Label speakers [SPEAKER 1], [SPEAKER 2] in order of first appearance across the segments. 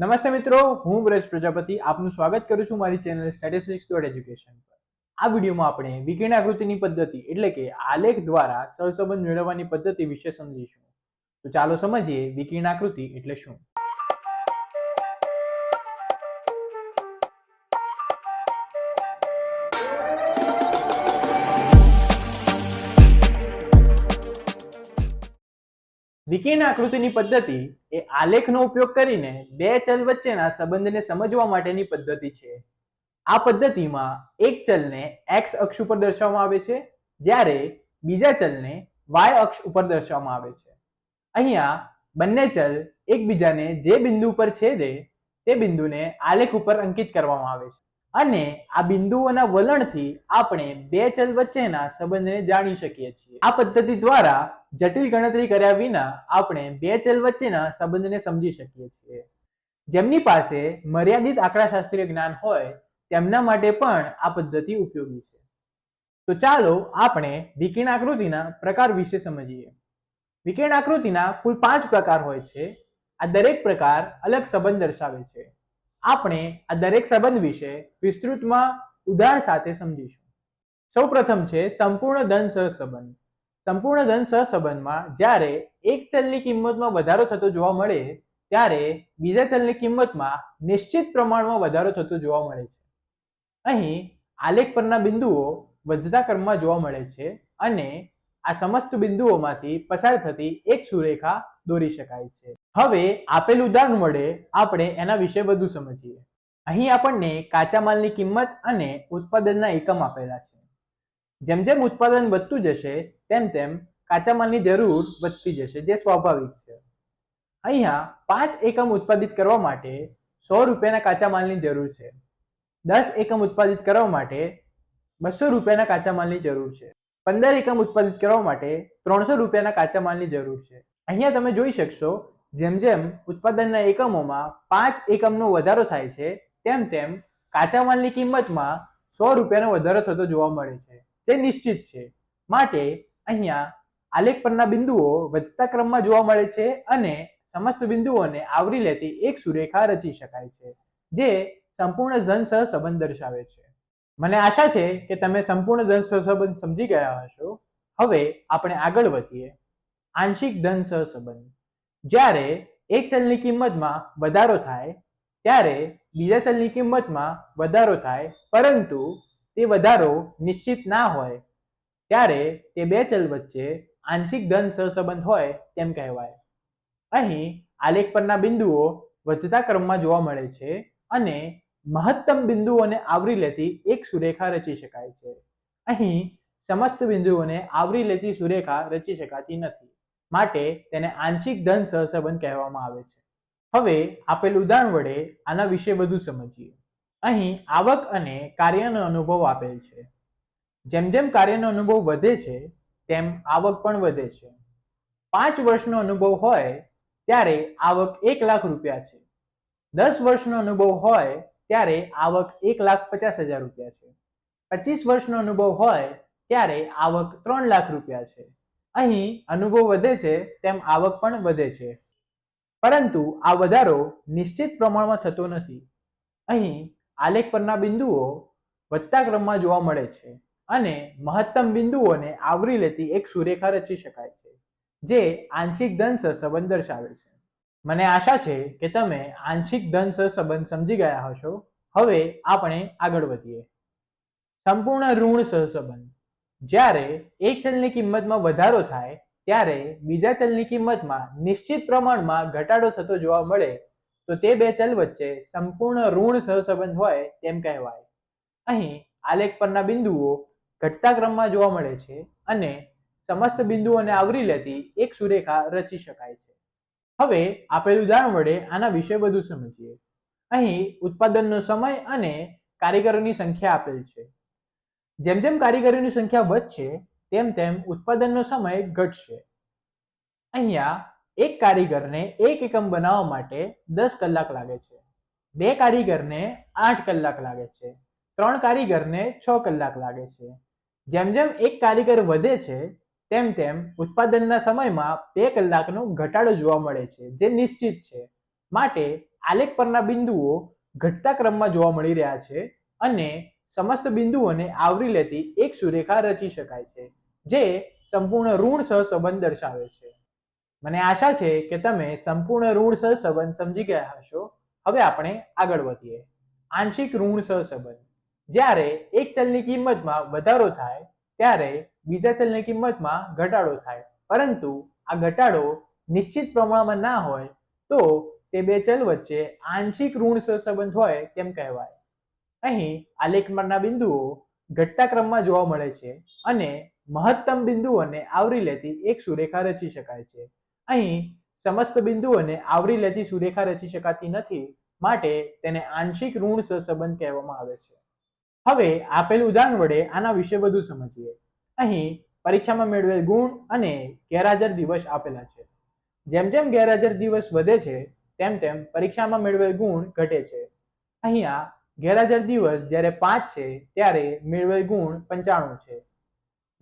[SPEAKER 1] નમસ્તે મિત્રો, હું વ્રજ પ્રજાપતિ. આપનું સ્વાગત કરું છું મારી ચેનલ સ્ટેટિસ્ટિક્સ ડોટ એજ્યુકેશન પર. આ વિડીયોમાં આપણે વિકિરણ આકૃતિની પદ્ધતિ એટલે કે આલેખ દ્વારા સહસંબંધ મેળવવાની પદ્ધતિ વિશે સમજીશું. તો ચાલો સમજીએ વિકિરણ આકૃતિ એટલે શું? વિકર્ણ આકૃતિની પદ્ધતિ એ આલેખનો ઉપયોગ કરીને બે ચલ વચ્ચેના સંબંધને સમજવા માટેની પદ્ધતિ છે. આ પદ્ધતિમાં એક ચલને એક્સ અક્ષ ઉપર દર્શાવવામાં આવે છે, જ્યારે બીજા ચલને વાય અક્ષ ઉપર દર્શાવવામાં આવે છે. અહીંયા બંને ચલ એકબીજાને જે બિંદુ પર છેદે તે બિંદુને આલેખ ઉપર અંકિત કરવામાં આવે છે. અને આ બિંદુઓના વલણથી આપણે બે ચલ વચ્ચેના સંબંધને જાણી શકીએ છીએ. આ પદ્ધતિ દ્વારા જટિલ ગણતરી કર્યા વિના આપણે બે ચલ વચ્ચેના સંબંધને સમજી શકીએ છીએ. જેમની પાસે મર્યાદિત આંકડાશાસ્ત્રીય જ્ઞાન હોય, તેમના માટે પણ આ પદ્ધતિ ઉપયોગી છે. તો ચાલો આપણે વિકિરણ આકૃતિના પ્રકાર વિશે સમજીએ. વિકિરણ આકૃતિના કુલ પાંચ પ્રકાર હોય છે. આ દરેક પ્રકાર અલગ સંબંધ દર્શાવે છે. આપણે આ દરેક સંબંધ વિશે વિસ્તૃતમાં ઉદાહરણ સાથે સમજીશું. સૌ પ્રથમ છે સંપૂર્ણ ધન સહસંબંધ. સંપૂર્ણ ધન સહસંબંધમાં જ્યારે એક ચલની કિંમતમાં વધારો થતો જોવા મળે, ત્યારે બીજા ચલની કિંમતમાં નિશ્ચિત પ્રમાણમાં વધારો થતો જોવા મળે છે. અહીં આલેખ પરના બિંદુઓ વધતા ક્રમમાં જોવા મળે છે અને આ સમસ્ત બિંદુઓમાંથી પસાર થતી એક સુરેખા દોરી શકાય છે. હવે આપેલ ઉદાહરણ વડે આપણે એના વિશે વધુ સમજીએ. અહીં આપણને કાચા માલની કિંમત અને ઉત્પાદનના એકમ આપેલા છે. જેમ જેમ ઉત્પાદન વધતું જશે, તેમ તેમ કાચા માલની જરૂર વધતી જશે, જે સ્વાભાવિક છે. અહીંયા પાંચ એકમ ઉત્પાદિત કરવા માટે સો રૂપિયાના કાચા માલની જરૂર છે. દસ એકમ ઉત્પાદિત કરવા માટે બસો રૂપિયાના કાચા માલની જરૂર છે. પંદર એકમ ઉત્પાદિત કરવા માટે ત્રણસો રૂપિયાના કાચા માલની જરૂર છે. અહીંયા તમે જોઈ શકશો, જેમ જેમ ઉત્પાદનના એકમોમાં પાંચ એકમનો વધારો થાય છે, તેમ તેમ કાચા માલની કિંમતમાં સો રૂપિયાનો વધારો થતો જોવા મળે છે. જે નિશ્ચિત છે. માટે અહીંયા આલેખ પરના બિંદુઓ વધતા ક્રમમાં જોવા મળે છે અને સમસ્ત બિંદુઓને આવરી લેતી એક સુરેખા રચી શકાય છે, જે સંપૂર્ણ ધન સહ સંબંધ દર્શાવે છે. મને આશા છે કે તમે સંપૂર્ણ ધન સહસંબંધ સમજી ગયા હશો. હવે આપણે આગળ વધીએ. આંશિક ધન સહસંબંધ. જ્યારે એક ચલની કિંમતમાં વધારો થાય, ત્યારે બીજા ચલની કિંમતમાં વધારો થાય, પરંતુ તે વધારો નિશ્ચિત ના હોય, ત્યારે તે બે ચલ વચ્ચે આંશિક ધન સહસંબંધ હોય તેમ કહેવાય. અહીં આલેખ પરના બિંદુઓ વધતા ક્રમમાં જોવા મળે છે અને મહત્તમ બિંદુઓને આવરી લેતી એક સુરેખા રચી શકાય છે. અહીં સમસ્ત બિંદુઓને આવરી લેતી સુરેખા રચી શકાતી નથી. માટે તેને આંશિક ધન સહસંબંધ કહેવામાં આવે છે. હવે આપેલ ઉદાહરણ વડે આના વિશે વધુ સમજીએ. અહીં આવક અને કાર્યનો અનુભવ આપેલ છે. જેમ જેમ કાર્યનો અનુભવ વધે છે, તેમ આવક પણ વધે છે. પાંચ વર્ષનો અનુભવ હોય, ત્યારે આવક એક લાખ રૂપિયા છે. દસ વર્ષનો અનુભવ હોય ત્યારે આવક એક લાખ પચાસ હજાર રૂપિયા છે. પચીસ વર્ષનો અનુભવ હોય ત્યારે આવક ત્રણ લાખ રૂપિયા છે. અહીં અનુભવ વધે છે તેમ આવક પણ વધે છે. પરંતુ આ વધારો નિશ્ચિત પ્રમાણમાં થતો નથી. અહીં આલેખ પરના બિંદુઓ વધતા ક્રમમાં જોવા મળે છે અને મહત્તમ બિંદુઓને આવરી લેતી એક સુરેખા રચી શકાય છે, જે આંશિક ધન સહસંબંધ દર્શાવે છે. મને આશા છે કે તમે આંશિક ધન સહસંબંધ સમજી ગયા હશો. હવે આપણે આગળ વધીએ. સંપૂર્ણ ઋણ સહસંબંધ. જ્યારે એક ચલની કિંમતમાં વધારો થાય, ત્યારે બીજા ચલની કિંમતમાં નિશ્ચિત પ્રમાણમાં ઘટાડો થતો જોવા મળે, તો તે બે ચલ વચ્ચે સંપૂર્ણ ઋણ સહસંબંધ હોય તેમ કહેવાય. અહીં આલેખ પરના બિંદુઓ ઘટતા ક્રમમાં જોવા મળે છે અને સમસ્ત બિંદુઓને આવરી લેતી એક સુરેખા રચી શકાય છે. હવે આપેલ ઉદાહરણ વડે આના વિશે વધુ સમજીએ. અહીં ઉત્પાદનનો સમય અને કારીગરોની સંખ્યા આપેલ છે. જેમ જેમ કારીગરોની સંખ્યા વધશે, તેમ તેમ ઉત્પાદનનો સમય ઘટશે. અહીંયા એક કારીગરને એક એકમ બનાવવા માટે દસ કલાક લાગે છે. બે કારીગરને આઠ કલાક લાગે છે. ત્રણ કારીગરને છ કલાક લાગે છે. જેમ જેમ એક કારીગર વધે છે તેમ તેમ ઉત્પાદનના સમયમાં બે કલાકનો ઘટાડો જોવા મળે છે, જે નિશ્ચિત છે. માટે આલેખ પરના બિંદુઓ ઘટતા ક્રમમાં જોવા મળી રહ્યા છે અને સમસ્ત બિંદુઓને આવરી લેતી એક સુરેખા રચી શકાય છે, જે સંપૂર્ણ ઋણ સહસંબંધ દર્શાવે છે. મને આશા છે કે તમે સંપૂર્ણ ઋણ સહસંબંધ સમજી ગયા હશો. હવે આપણે આગળ વધીએ. આંશિક ઋણ સહસંબંધ. જ્યારે એક ચલની કિંમતમાં વધારો થાય, ત્યારે બીજા ચલની કિંમતમાં ઘટાડો થાય. પરંતુ આ ઘટાડો નિશ્ચિત પ્રમાણમાં ના હોય, તો તે બે ચલ વચ્ચે આંશિક ઋણ સહસંબંધ હોય તેમ કહેવાય. અહીં આલેખ બિંદુઓ ઘટતા ક્રમમાં જોવા મળે છે અને મહત્તમ બિંદુઓને આવરી લેતી એક સુરેખા રચી શકાય છે. અહીં સમસ્ત બિંદુઓને આવરી લેતી સુરેખા રચી શકાતી નથી, માટે તેને આંશિક ઋણ સહસંબંધ કહેવામાં આવે છે. હવે આપેલ ઉદાહરણ વડે આના વિશે વધુ સમજીએ. અહીં પરીક્ષામાં મેળવેલ ગુણ અને ગેરહાજર દિવસ આપેલા છે. જેમ જેમ ગેરહાજર દિવસ વધે છે, તેમ તેમ પરીક્ષામાં મેળવેલ ગુણ ઘટે છે. અહીંયા ગેરહાજર દિવસ જ્યારે પાંચ છે, ત્યારે મેળવેલ ગુણ પંચાણું છે.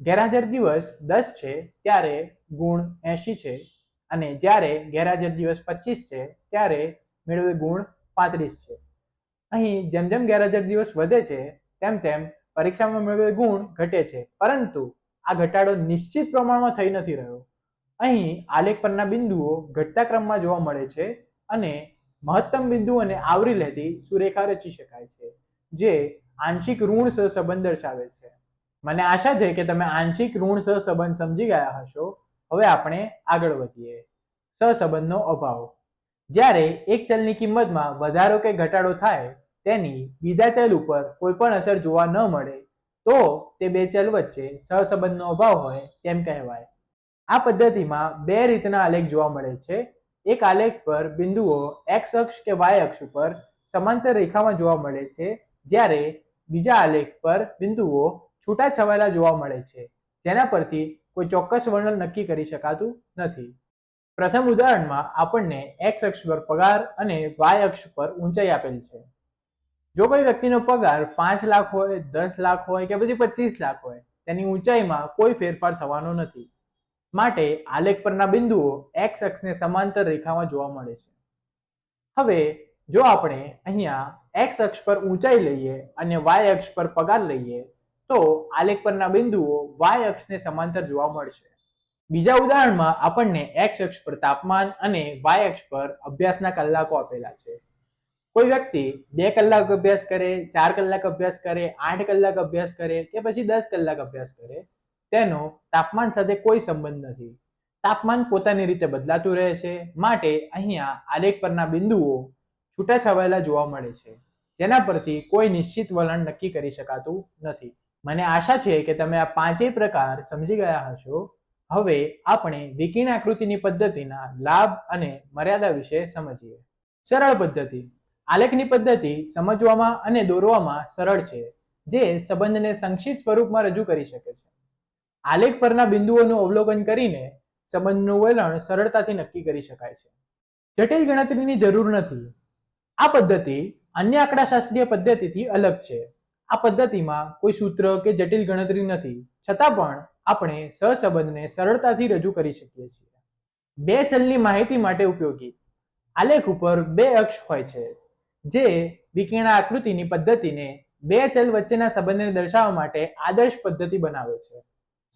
[SPEAKER 1] ગેરહાજર દિવસ દસ છે, ત્યારે ગુણ એંશી છે. અને જ્યારે ગેરહાજર દિવસ પચીસ છે, ત્યારે મેળવેલ ગુણ પાંત્રીસ છે. અહીં જેમ જેમ ગેરહાજર દિવસ વધે છે, તેમ તેમ પરીક્ષામાં મેળવેલ ગુણ ઘટે છે, પરંતુ આ ઘટાડો નિશ્ચિત પ્રમાણમાં થઈ નથી રહ્યો. અહીં આલેખ પરના બિંદુઓ ઘટતા ક્રમમાં જોવા મળે છે અને મહત્તમ બિંદુઓને આવરી લેતી સુરેખા રચી શકાય છે, જે આંશિક ઋણ સહસંબંધ દર્શાવે છે. મને આશા છે કે તમે આંશિક ઋણ સહસંબંધ સમજી ગયા હશો. હવે આપણે આગળ વધીએ. સહસંબંધનો અભાવ. જ્યારે એક ચલની કિંમતમાં વધારો કે ઘટાડો થાય તેની બીજા ચલ ઉપર કોઈ પણ અસર જોવા ન મળે, તો તે બે ચલ વચ્ચે સહસંબંધનો અભાવ હોય તેમ કહેવાય. આ પદ્ધતિમાં બે રીતના આલેખ જોવા મળે છે. એક આલેખ પર બિંદુઓ એક્સ અક્ષ કે વાય અક્ષ ઉપર સમાંતર રેખામાં જોવા મળે છે, જ્યારે બીજા આલેખ પર બિંદુઓ છૂટા છવાયેલા જોવા મળે છે, જેના પરથી કોઈ ચોક્કસ વર્ણન નક્કી કરી શકાતું નથી. પ્રથમ ઉદાહરણમાં આપણને એક્સ અક્ષ પર પગાર અને વાય અક્ષ પર ઊંચાઈ આપેલ છે. જો કોઈ વ્યક્તિનો પગાર પાંચ લાખ હોય, દસ લાખ હોય કે પછી પચીસ લાખ હોય, તેની ઊંચાઈમાં કોઈ ફેરફાર થવાનો નથી. માટે આલેખ પરના બિંદુઓ એક્સ અક્ષને સમાંતર રેખામાં જોવા મળે છે. હવે, જો આપણે અહીંયા એક્સ અક્ષ પર ઊંચાઈ લઈએ અને વાય અક્ષ પર પગાર લઈએ, તો આલેખ પરના બિંદુઓ વાય અક્ષને સમાંતર જોવા મળશે. બીજા ઉદાહરણમાં આપણને એક્સ અક્ષ પર તાપમાન અને વાય અક્ષ પર અભ્યાસના કલાકો આપેલા છે. કોઈ વ્યક્તિ બે કલાક અભ્યાસ કરે, ચાર કલાક અભ્યાસ કરે, આઠ કલાક અભ્યાસ કરે કે પછી દસ કલાક અભ્યાસ કરે, તેનો તાપમાન સાથે કોઈ સંબંધ નથી. તાપમાન પોતાની રીતે બદલાતું રહે છે. માટે અહીંયા આલેખ પરના બિંદુઓ છૂટાછવાયેલા જોવા મળે છે. જેના પરથી કોઈ નિશ્ચિત વલણ નક્કી કરી શકાતું નથી. મને આશા છે કે તમે આ પાંચેય પ્રકાર સમજી ગયા હશો. હવે આપણે વિકિરણ આકૃતિની પદ્ધતિના લાભ અને મર્યાદા વિશે સમજીએ. સરળ પદ્ધતિ. આલેખની પદ્ધતિ સમજવામાં અને દોરવામાં સરળ છે, જે સંબંધને સંક્ષિપ્ત સ્વરૂપમાં રજૂ કરી શકે છે. આલેખ પરના બિંદુઓનું અવલોકન કરીને સંબંધનું વલણ સરળતાથી નક્કી કરી શકાય છે. જટિલ ગણતરીની જરૂર નથી. આ પદ્ધતિ અન્ય આંકડાશાસ્ત્રીય પદ્ધતિથી અલગ છે. આ પદ્ધતિમાં કોઈ સૂત્ર કે જટિલ ગણતરી નથી. છતાં પણ આપણે સહસંબંધને સરળતાથી રજૂ કરી શકીએ છીએ. બે ચલની માહિતી માટે ઉપયોગી. આલેખ ઉપર બે અક્ષ હોય છે. જે વિકિરણ આકૃતિની પદ્ધતિને બે ચલ વચ્ચેના સંબંધને દર્શાવવા માટે આદર્શ પદ્ધતિ બનાવે છે.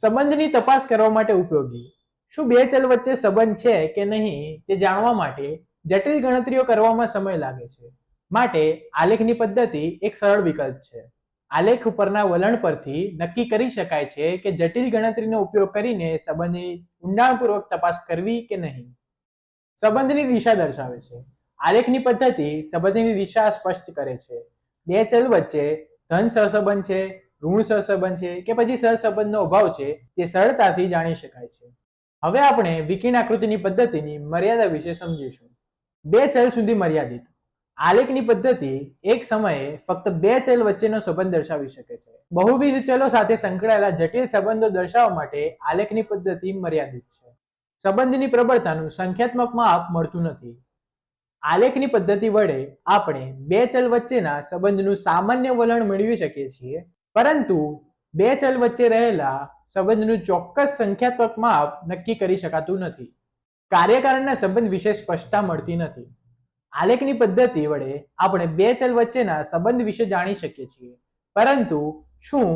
[SPEAKER 1] સંબંધની તપાસ કરવા માટે ઉપયોગી. શું બે ચલ વચ્ચે સંબંધ છે કે નહીં તે જાણવા માટે જટિલ ગણતરીઓ કરવામાં સમય લાગે છે. માટે આલેખની પદ્ધતિ એક સરળ વિકલ્પ છે. આલેખ ઉપરના વલણ પરથી નક્કી કરી શકાય છે કે જટિલ ગણતરીનો ઉપયોગ કરીને સંબંધની ઊંડાણપૂર્વક તપાસ કરવી કે નહીં. સંબંધની દિશા દર્શાવે છે. આલેખની પદ્ધતિ સંબંધની દિશા સ્પષ્ટ કરે છે. બે ચલ વચ્ચે ધન સહસંબંધ છે, ઋણ સહસંબંધ છે કે પછી સહસંબંધનો અભાવ છે તે સરળતાથી જાણી શકાય છે. હવે આપણે વિકિરણ આકૃતિની પદ્ધતિની મર્યાદા વિશે સમજીશું. બે ચલ સુધી મર્યાદિત. આલેખની પદ્ધતિ એક સમયે ફક્ત બે ચલ વચ્ચેનો સંબંધ દર્શાવી શકે છે. બહુવિધ ચલો સાથે સંકળાયેલા જટિલ સંબંધો દર્શાવવા માટે આલેખની પદ્ધતિ મર્યાદિત છે. સંબંધની પ્રબળતાનું સંખ્યાત્મક માપ મળતું નથી. આલેખની પદ્ધતિ વડે આપણે બે ચલ વચ્ચેના સંબંધનું સામાન્ય વલણ મેળવી શકીએ છીએ. પરંતુ બે ચલ વચ્ચે રહેલા સંબંધનું ચોક્કસ સંખ્યાત્મક માપ નક્કી કરી શકાતું નથી. કાર્યકારણના સંબંધ વિશે સ્પષ્ટતા મળતી નથી. આલેખની પદ્ધતિ વડે આપણે બે ચલ વચ્ચેના સંબંધ વિશે જાણી શકીએ છીએ. પરંતુ શું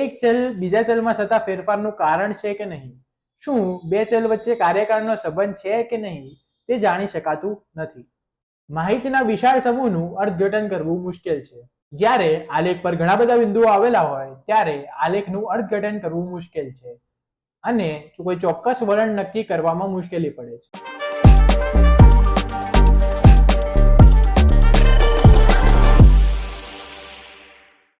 [SPEAKER 1] એક ચલ બીજા ચલમાં થતા ફેરફારનું કારણ છે કે નહીં? શું બે ચલ વચ્ચે કાર્યકારણનો સંબંધ છે કે નહીં તે જાણી શકાતું નથી? માહિતીના વિશાળ સમૂહનું અર્થઘટન કરવું મુશ્કેલ છે. જ્યારે આલેખ પર ઘણા બધા બિંદુઓ આવેલા હોય, ત્યારે આલેખનું અર્થઘટન કરવું મુશ્કેલ છે અને કોઈ ચોક્કસ વલણ નક્કી કરવામાં મુશ્કેલી પડે છે.